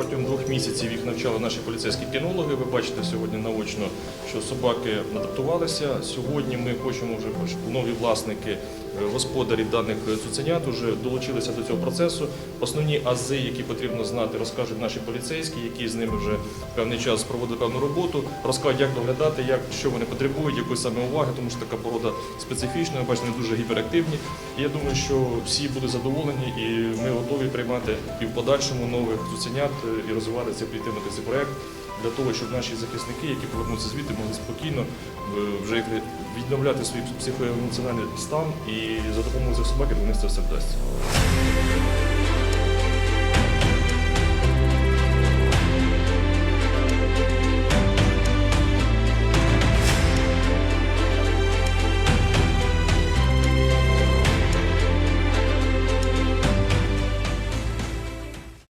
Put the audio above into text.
потім двох місяців їх навчали наші поліцейські кінологи. Ви бачите сьогодні наочно, що собаки адаптувалися. Сьогодні ми хочемо вже нові власники, е, господарі даних цуценят вже долучилися до цього процесу. Основні ази, які потрібно знати, розкажуть наші поліцейські, які з ними вже певний час проводили певну роботу, розкажуть, як доглядати, як що вони потребують, якої саме уваги, тому що така порода специфічна, ви бачите, вони дуже гіперактивні. Я думаю, що всі будуть задоволені, і ми готові приймати і в подальшому нових цуценят е, і розвивати цей підтримати цей проект для того, щоб наші захисники, які повернуться звідти, могли спокійно е, вже відновляти свій психоемоціональний стан і за допомогою цих собак, я це все вдасться.